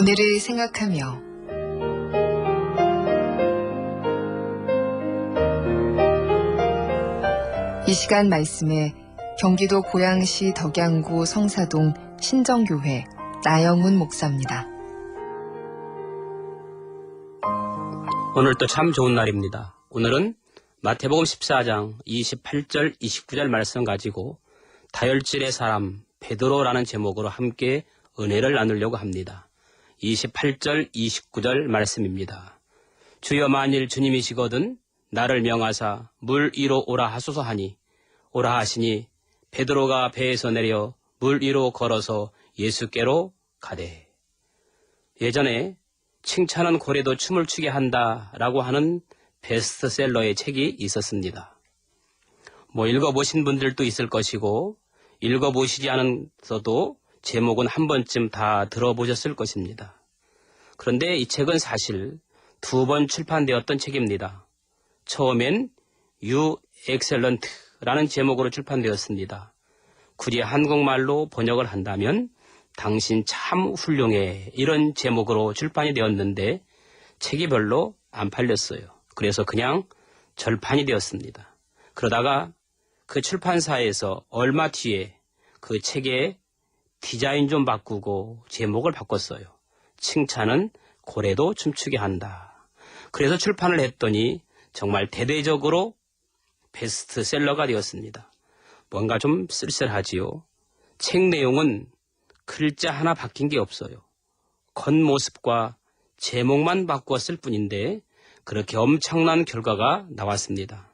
오늘을 생각하며 이 시간 말씀에 경기도 고양시 덕양구 성사동 신정교회 나영훈 목사입니다. 오늘도 참 좋은 날입니다. 오늘은 마태복음 14장 28절 29절 말씀 가지고 다혈질의 사람 베드로라는 제목으로 함께 은혜를 나누려고 합니다. 28절 29절 말씀입니다. 주여 만일 주님이시거든 나를 명하사 물 위로 오라 하소서 하니 오라 하시니 베드로가 배에서 내려 물 위로 걸어서 예수께로 가되 예전에 칭찬은 고래도 춤을 추게 한다라고 하는 베스트셀러의 책이 있었습니다. 뭐 읽어보신 분들도 있을 것이고 읽어보시지 않았어도 제목은 한 번쯤 다 들어보셨을 것입니다. 그런데 이 책은 사실 두 번 출판되었던 책입니다. 처음엔 You Excellent라는 제목으로 출판되었습니다. 굳이 한국말로 번역을 한다면 당신 참 훌륭해 이런 제목으로 출판이 되었는데 책이 별로 안 팔렸어요. 그래서 그냥 절판이 되었습니다. 그러다가 그 출판사에서 얼마 뒤에 그 책의 디자인 좀 바꾸고 제목을 바꿨어요. 칭찬은 고래도 춤추게 한다. 그래서 출판을 했더니 정말 대대적으로 베스트셀러가 되었습니다. 뭔가 좀 쓸쓸하지요. 책 내용은 글자 하나 바뀐 게 없어요. 겉모습과 제목만 바꾸었을 뿐인데 그렇게 엄청난 결과가 나왔습니다.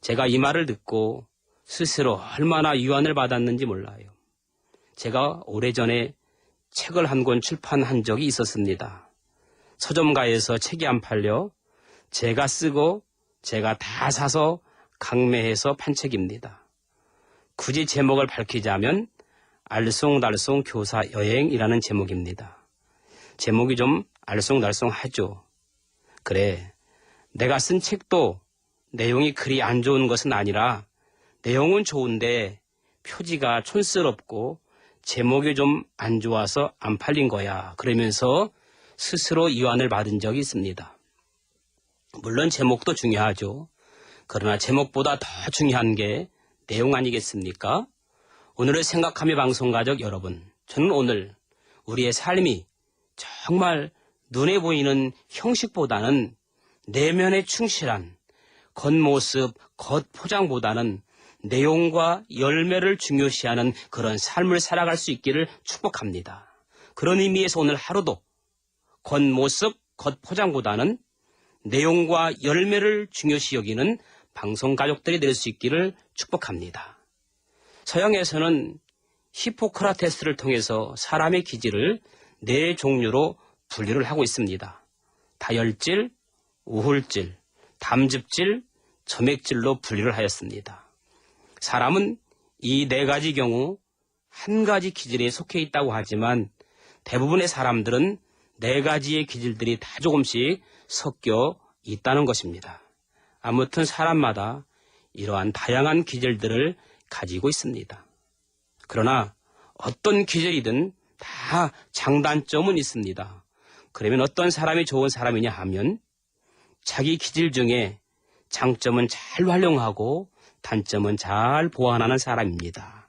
제가 이 말을 듣고 스스로 얼마나 유안을 받았는지 몰라요. 제가 오래전에 책을 한 권 출판한 적이 있었습니다. 서점가에서 책이 안 팔려 제가 쓰고 제가 다 사서 강매해서 판 책입니다. 굳이 제목을 밝히자면 알쏭달쏭 교사 여행이라는 제목입니다. 제목이 좀 알쏭달쏭하죠. 그래, 내가 쓴 책도 내용이 그리 안 좋은 것은 아니라 내용은 좋은데 표지가 촌스럽고 제목이 좀 안 좋아서 안 팔린 거야. 그러면서 스스로 이완을 받은 적이 있습니다. 물론 제목도 중요하죠. 그러나 제목보다 더 중요한 게 내용 아니겠습니까? 오늘을 생각하며 방송 가족 여러분, 저는 오늘 우리의 삶이 정말 눈에 보이는 형식보다는 내면에 충실한 겉모습, 겉포장보다는 내용과 열매를 중요시하는 그런 삶을 살아갈 수 있기를 축복합니다. 그런 의미에서 오늘 하루도 겉모습, 겉포장보다는 내용과 열매를 중요시 여기는 방송 가족들이 될 수 있기를 축복합니다. 서양에서는 히포크라테스를 통해서 사람의 기질을 네 종류로 분류를 하고 있습니다. 다혈질, 우울질, 담즙질, 점액질로 분류를 하였습니다. 사람은 이 네 가지 경우 한 가지 기질에 속해 있다고 하지만 대부분의 사람들은 네 가지의 기질들이 다 조금씩 섞여 있다는 것입니다. 아무튼 사람마다 이러한 다양한 기질들을 가지고 있습니다. 그러나 어떤 기질이든 다 장단점은 있습니다. 그러면 어떤 사람이 좋은 사람이냐 하면 자기 기질 중에 장점은 잘 활용하고 단점은 잘 보완하는 사람입니다.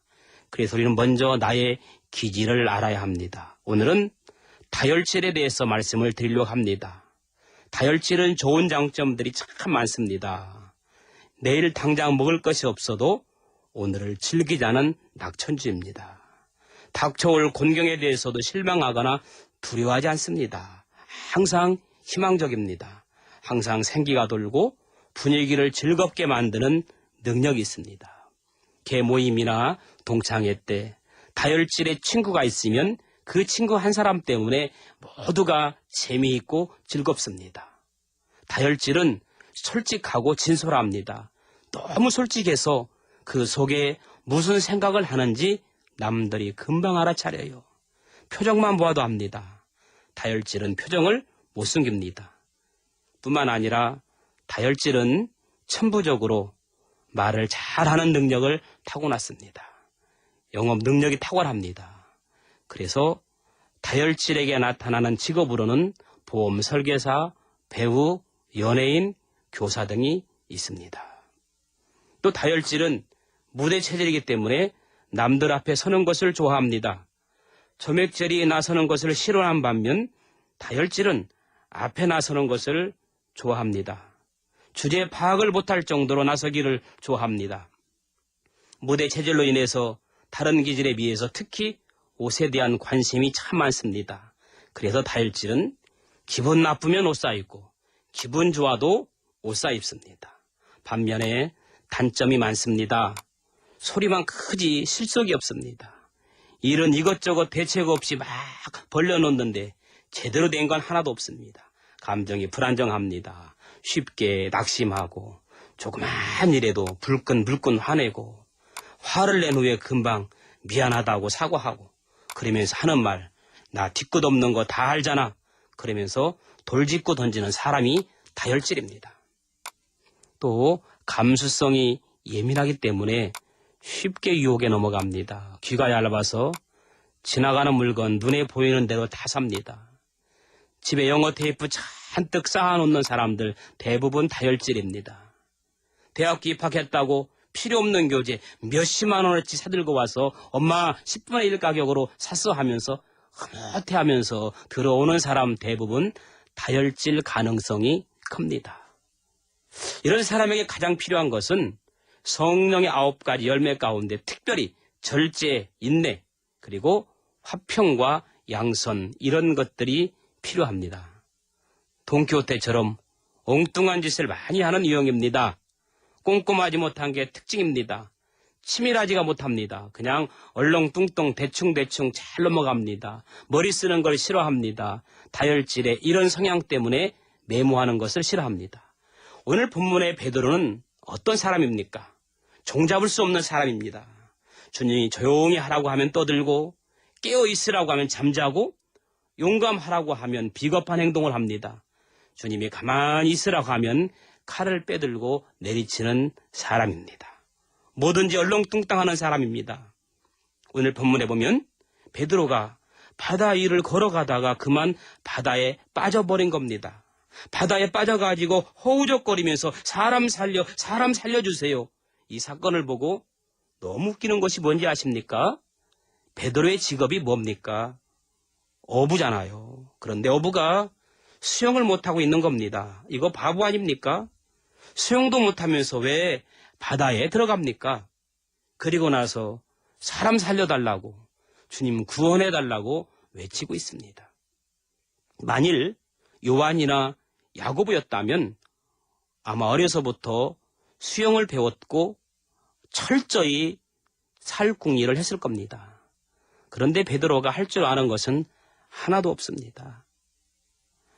그래서 우리는 먼저 나의 기질을 알아야 합니다. 오늘은 다혈질에 대해서 말씀을 드리려고 합니다. 다혈질은 좋은 장점들이 참 많습니다. 내일 당장 먹을 것이 없어도 오늘을 즐기자는 낙천주입니다. 닥쳐올 곤경에 대해서도 실망하거나 두려워하지 않습니다. 항상 희망적입니다. 항상 생기가 돌고 분위기를 즐겁게 만드는 능력이 있습니다. 개 모임이나 동창회 때 다혈질의 친구가 있으면 그 친구 한 사람 때문에 모두가 재미있고 즐겁습니다. 다혈질은 솔직하고 진솔합니다. 너무 솔직해서 그 속에 무슨 생각을 하는지 남들이 금방 알아차려요. 표정만 보아도 합니다. 다혈질은 표정을 못 숨깁니다. 뿐만 아니라 다혈질은 천부적으로 말을 잘하는 능력을 타고났습니다. 영업 능력이 탁월합니다. 그래서 다혈질에게 나타나는 직업으로는 보험 설계사, 배우, 연예인, 교사 등이 있습니다. 또 다혈질은 무대 체질이기 때문에 남들 앞에 서는 것을 좋아합니다. 점액질이 나서는 것을 싫어하는 반면 다혈질은 앞에 나서는 것을 좋아합니다. 주제 파악을 못할 정도로 나서기를 좋아합니다. 무대 체질로 인해서 다른 기질에 비해서 특히 옷에 대한 관심이 참 많습니다. 그래서 다혈질은 기분 나쁘면 옷 사입고 기분 좋아도 옷 사입습니다. 반면에 단점이 많습니다. 소리만 크지 실속이 없습니다. 일은 이것저것 대책 없이 막 벌려놓는데 제대로 된 건 하나도 없습니다. 감정이 불안정합니다. 쉽게 낙심하고 조그만 일에도 불끈불끈 화내고 화를 낸 후에 금방 미안하다고 사과하고 그러면서 하는 말 나 뒤끝 없는 거 다 알잖아 그러면서 돌짚고 던지는 사람이 다혈질입니다. 또 감수성이 예민하기 때문에 쉽게 유혹에 넘어갑니다. 귀가 얇아서 지나가는 물건 눈에 보이는 대로 다 삽니다. 집에 영어 테이프 잔뜩 쌓아놓는 사람들 대부분 다혈질입니다. 대학교 입학했다고 필요 없는 교재 몇십만 원어치 사들고 와서 엄마 10분의 1 가격으로 샀어 하면서 흐뭇해 하면서 들어오는 사람 대부분 다혈질 가능성이 큽니다. 이런 사람에게 가장 필요한 것은 성령의 아홉 가지 열매 가운데 특별히 절제, 인내, 그리고 화평과 양선 이런 것들이 필요합니다. 동키호테처럼 엉뚱한 짓을 많이 하는 유형입니다. 꼼꼼하지 못한 게 특징입니다. 치밀하지가 못합니다. 그냥 얼렁뚱뚱 대충대충 잘 넘어갑니다. 머리 쓰는 걸 싫어합니다. 다혈질의 이런 성향 때문에 메모하는 것을 싫어합니다. 오늘 본문의 베드로는 어떤 사람입니까? 종잡을 수 없는 사람입니다. 주님이 조용히 하라고 하면 떠들고 깨어 있으라고 하면 잠자고 용감하라고 하면 비겁한 행동을 합니다. 주님이 가만히 있으라고 하면 칼을 빼들고 내리치는 사람입니다. 뭐든지 얼렁뚱땅하는 사람입니다. 오늘 본문에 보면 베드로가 바다 위를 걸어가다가 그만 바다에 빠져버린 겁니다. 바다에 빠져가지고 허우적거리면서 사람 살려, 사람 살려주세요. 이 사건을 보고 너무 웃기는 것이 뭔지 아십니까? 베드로의 직업이 뭡니까? 어부잖아요. 그런데 어부가 수영을 못하고 있는 겁니다. 이거 바보 아닙니까? 수영도 못하면서 왜 바다에 들어갑니까? 그리고 나서 사람 살려달라고, 주님 구원해달라고 외치고 있습니다. 만일 요한이나 야고보였다면 아마 어려서부터 수영을 배웠고 철저히 살궁리를 했을 겁니다. 그런데 베드로가 할 줄 아는 것은 하나도 없습니다.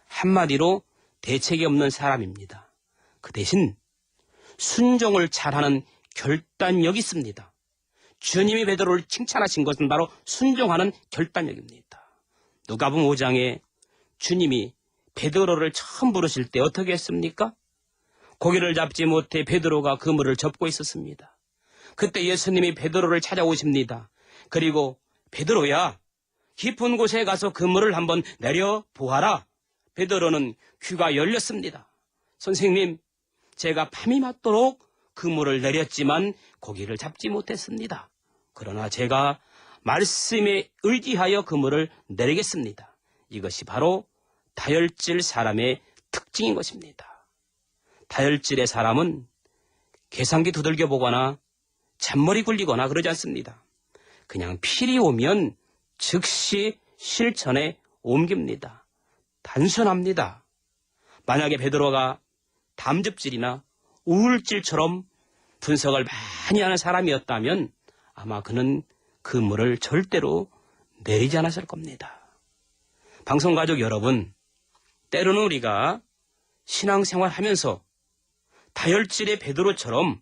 한마디로 대책이 없는 사람입니다. 그 대신 순종을 잘하는 결단력이 있습니다. 주님이 베드로를 칭찬하신 것은 바로 순종하는 결단력입니다. 누가복음 5장에 주님이 베드로를 처음 부르실 때 어떻게 했습니까? 고기를 잡지 못해 베드로가 그물을 접고 있었습니다. 그때 예수님이 베드로를 찾아오십니다. 그리고 베드로야 깊은 곳에 가서 그물을 한번 내려 보아라. 베드로는 귀가 열렸습니다. 선생님, 제가 밤이 맞도록 그물을 내렸지만 고기를 잡지 못했습니다. 그러나 제가 말씀에 의지하여 그물을 내리겠습니다. 이것이 바로 다혈질 사람의 특징인 것입니다. 다혈질의 사람은 계산기 두들겨 보거나 잔머리 굴리거나 그러지 않습니다. 그냥 필이 오면 즉시 실천에 옮깁니다. 단순합니다. 만약에 베드로가 담즙질이나 우울질처럼 분석을 많이 하는 사람이었다면 아마 그는 그 물을 절대로 내리지 않았을 겁니다. 방송가족 여러분, 때로는 우리가 신앙생활 하면서 다혈질의 베드로처럼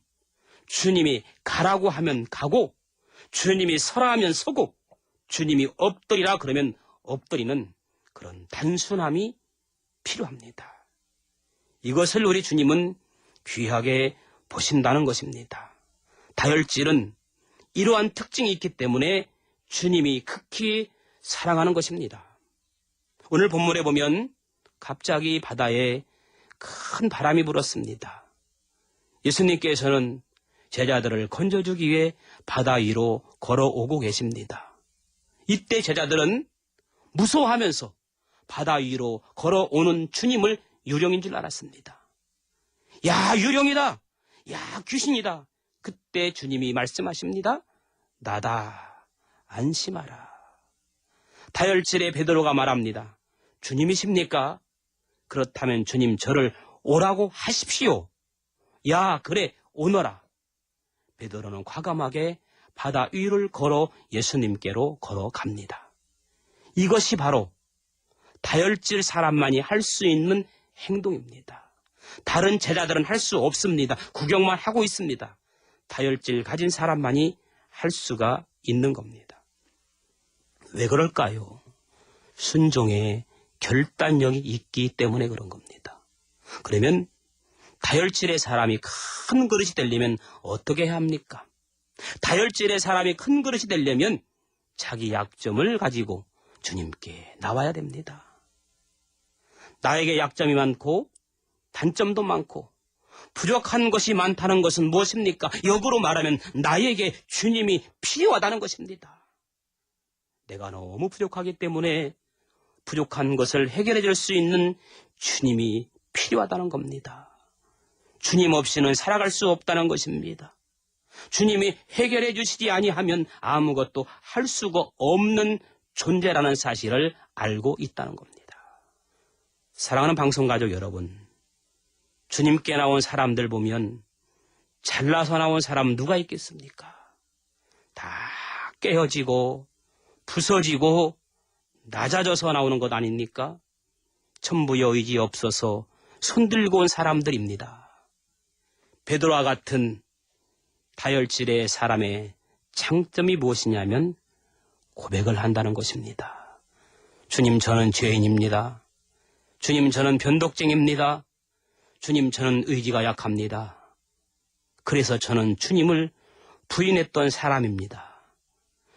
주님이 가라고 하면 가고 주님이 서라 하면 서고 주님이 엎드리라 그러면 엎드리는 그런 단순함이 필요합니다. 이것을 우리 주님은 귀하게 보신다는 것입니다. 다혈질은 이러한 특징이 있기 때문에 주님이 극히 사랑하는 것입니다. 오늘 본문에 보면 갑자기 바다에 큰 바람이 불었습니다. 예수님께서는 제자들을 건져주기 위해 바다 위로 걸어오고 계십니다. 이때 제자들은 무서워하면서 바다 위로 걸어오는 주님을 유령인 줄 알았습니다. 야, 유령이다! 야, 귀신이다! 그때 주님이 말씀하십니다. 나다. 안심하라. 다혈질의 베드로가 말합니다. 주님이십니까? 그렇다면 주님 저를 오라고 하십시오. 야, 그래, 오너라. 베드로는 과감하게 바다 위를 걸어 예수님께로 걸어갑니다. 이것이 바로 다혈질 사람만이 할 수 있는 행동입니다. 다른 제자들은 할 수 없습니다. 구경만 하고 있습니다. 다혈질 가진 사람만이 할 수가 있는 겁니다. 왜 그럴까요? 순종의 결단력이 있기 때문에 그런 겁니다. 그러면 다혈질의 사람이 큰 그릇이 되려면 어떻게 해야 합니까? 다혈질의 사람이 큰 그릇이 되려면 자기 약점을 가지고 주님께 나와야 됩니다. 나에게 약점이 많고 단점도 많고 부족한 것이 많다는 것은 무엇입니까? 역으로 말하면 나에게 주님이 필요하다는 것입니다. 내가 너무 부족하기 때문에 부족한 것을 해결해 줄 수 있는 주님이 필요하다는 겁니다. 주님 없이는 살아갈 수 없다는 것입니다. 주님이 해결해 주시지 아니하면 아무것도 할 수가 없는 존재라는 사실을 알고 있다는 겁니다. 사랑하는 방송가족 여러분, 주님께 나온 사람들 보면 잘나서 나온 사람 누가 있겠습니까? 다 깨어지고 부서지고 낮아져서 나오는 것 아닙니까? 천부 여 의지 없어서 손들고 온 사람들입니다. 베드로와 같은 다혈질의 사람의 장점이 무엇이냐면 고백을 한다는 것입니다. 주님 저는 죄인입니다. 주님 저는 변덕쟁입니다. 주님 저는 의지가 약합니다. 그래서 저는 주님을 부인했던 사람입니다.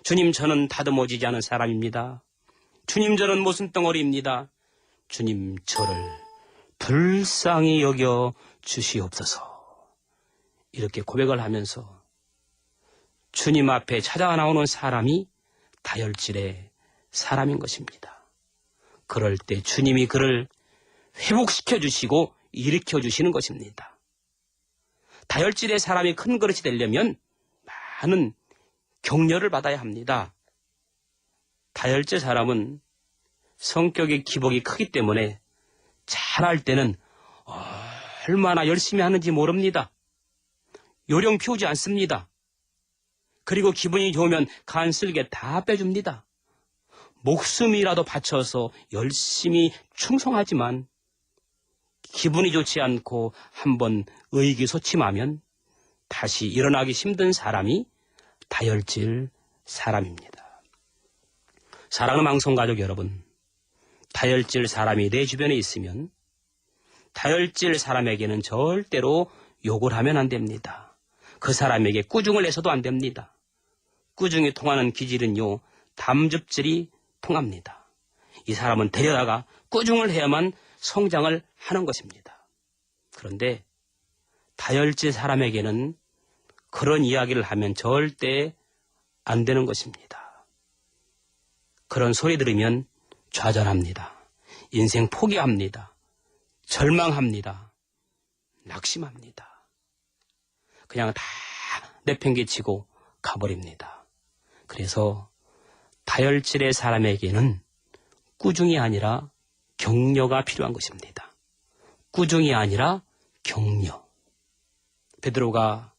주님 저는 다듬어지지 않은 사람입니다. 주님 저는 모순 덩어리입니다. 주님 저를 불쌍히 여겨 주시옵소서. 이렇게 고백을 하면서 주님 앞에 찾아 나오는 사람이 다혈질의 사람인 것입니다. 그럴 때 주님이 그를 회복시켜 주시고 일으켜 주시는 것입니다. 다혈질의 사람이 큰 그릇이 되려면 많은 격려를 받아야 합니다. 다혈질 사람은 성격의 기복이 크기 때문에 잘할 때는 얼마나 열심히 하는지 모릅니다. 요령 피우지 않습니다. 그리고 기분이 좋으면 간쓸게 다 빼줍니다. 목숨이라도 바쳐서 열심히 충성하지만 기분이 좋지 않고 한번 의기소침하면 다시 일어나기 힘든 사람이 다혈질 사람입니다. 사랑하는 방송 가족 여러분, 다혈질 사람이 내 주변에 있으면 다혈질 사람에게는 절대로 욕을 하면 안 됩니다. 그 사람에게 꾸중을 해서도 안 됩니다. 꾸중이 통하는 기질은요, 담즙질이 통합니다. 이 사람은 데려다가 꾸중을 해야만 성장을 하는 것입니다. 그런데 다혈질 사람에게는 그런 이야기를 하면 절대 안 되는 것입니다. 그런 소리 들으면 좌절합니다. 인생 포기합니다. 절망합니다. 낙심합니다. 그냥 다 내팽개치고 가버립니다. 그래서 다혈질의 사람에게는 꾸중이 아니라 격려가 필요한 것입니다. 꾸중이 아니라 격려. 베드로가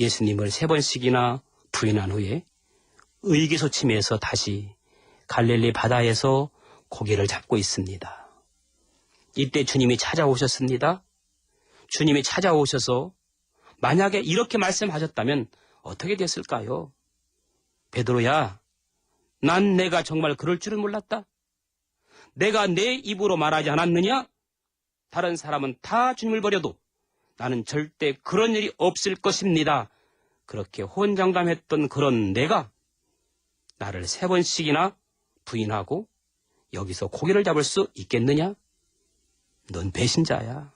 예수님을 세 번씩이나 부인한 후에 의기소침해서 다시 갈릴리 바다에서 고개를 잡고 있습니다. 이때 주님이 찾아오셨습니다. 주님이 찾아오셔서 만약에 이렇게 말씀하셨다면 어떻게 됐을까요? 베드로야, 난 내가 정말 그럴 줄은 몰랐다. 내가 내 입으로 말하지 않았느냐? 다른 사람은 다 주님을 버려도 나는 절대 그런 일이 없을 것입니다. 그렇게 혼장담했던 그런 내가 나를 세 번씩이나 부인하고 여기서 고개를 잡을 수 있겠느냐? 넌 배신자야.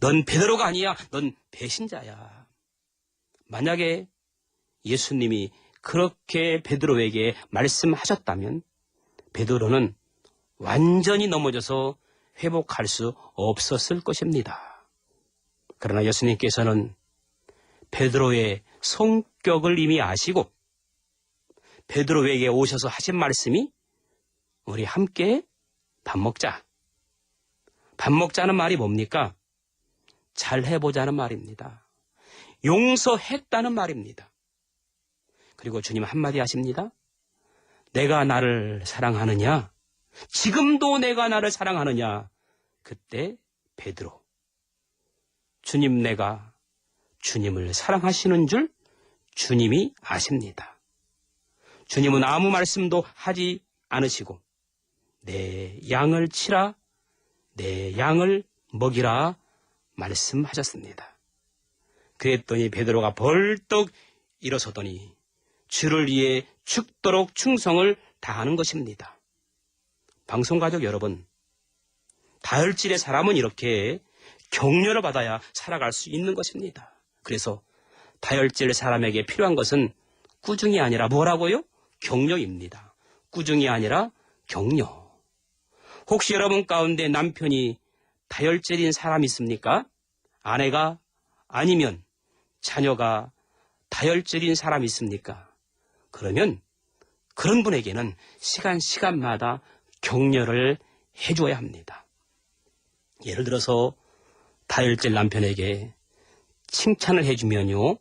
넌 베드로가 아니야. 넌 배신자야. 만약에 예수님이 그렇게 베드로에게 말씀하셨다면 베드로는 완전히 넘어져서 회복할 수 없었을 것입니다. 그러나 예수님께서는 베드로의 성격을 이미 아시고 베드로에게 오셔서 하신 말씀이 우리 함께 밥 먹자. 밥 먹자는 말이 뭡니까? 잘 해보자는 말입니다. 용서했다는 말입니다. 그리고 주님 한마디 하십니다. 내가 나를 사랑하느냐? 지금도 내가 나를 사랑하느냐? 그때 베드로. 주님 내가 주님을 사랑하시는 줄 주님이 아십니다. 주님은 아무 말씀도 하지 않으시고 내 양을 치라 내 양을 먹이라 말씀하셨습니다. 그랬더니 베드로가 벌떡 일어서더니 주를 위해 죽도록 충성을 다하는 것입니다. 방송 가족 여러분, 다혈질의 사람은 이렇게 격려를 받아야 살아갈 수 있는 것입니다. 그래서 다혈질 사람에게 필요한 것은 꾸중이 아니라 뭐라고요? 격려입니다. 꾸중이 아니라 격려. 혹시 여러분 가운데 남편이 다혈질인 사람 있습니까? 아내가 아니면 자녀가 다혈질인 사람 있습니까? 그러면 그런 분에게는 시간 시간마다 격려를 해줘야 합니다. 예를 들어서 다혈질 남편에게 칭찬을 해주면요.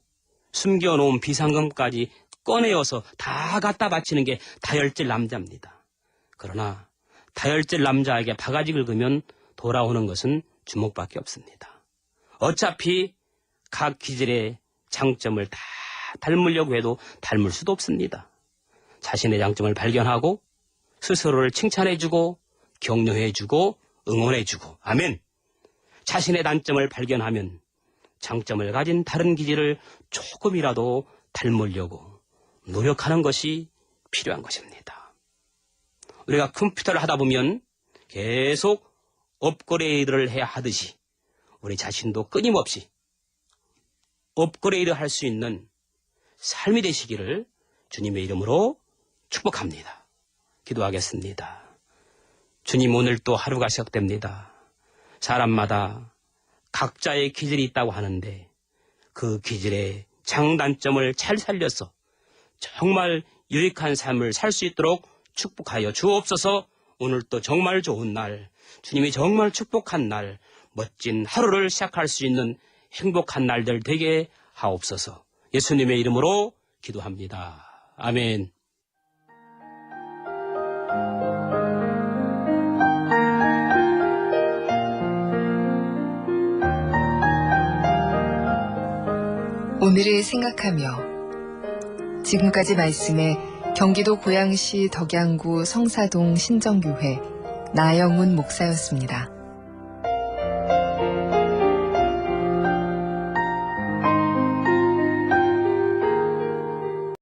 숨겨놓은 비상금까지 꺼내어서 다 갖다 바치는 게 다혈질 남자입니다. 그러나 다혈질 남자에게 바가지 긁으면 돌아오는 것은 주먹밖에 없습니다. 어차피 각 기질의 장점을 다 닮으려고 해도 닮을 수도 없습니다. 자신의 장점을 발견하고 스스로를 칭찬해주고 격려해주고 응원해주고 아멘. 자신의 단점을 발견하면 장점을 가진 다른 기질을 조금이라도 닮으려고 노력하는 것이 필요한 것입니다. 우리가 컴퓨터를 하다 보면 계속 업그레이드를 해야 하듯이 우리 자신도 끊임없이 업그레이드 할 수 있는 삶이 되시기를 주님의 이름으로 축복합니다. 기도하겠습니다. 주님 오늘 또 하루가 시작됩니다. 사람마다 각자의 기질이 있다고 하는데 그 기질의 장단점을 잘 살려서 정말 유익한 삶을 살 수 있도록 축복하여 주옵소서 오늘 또 정말 좋은 날, 주님이 정말 축복한 날, 멋진 하루를 시작할 수 있는 행복한 날들 되게 하옵소서 예수님의 이름으로 기도합니다. 아멘. 오늘을 생각하며 지금까지 말씀에 경기도 고양시 덕양구 성사동 신정교회 나영훈 목사였습니다.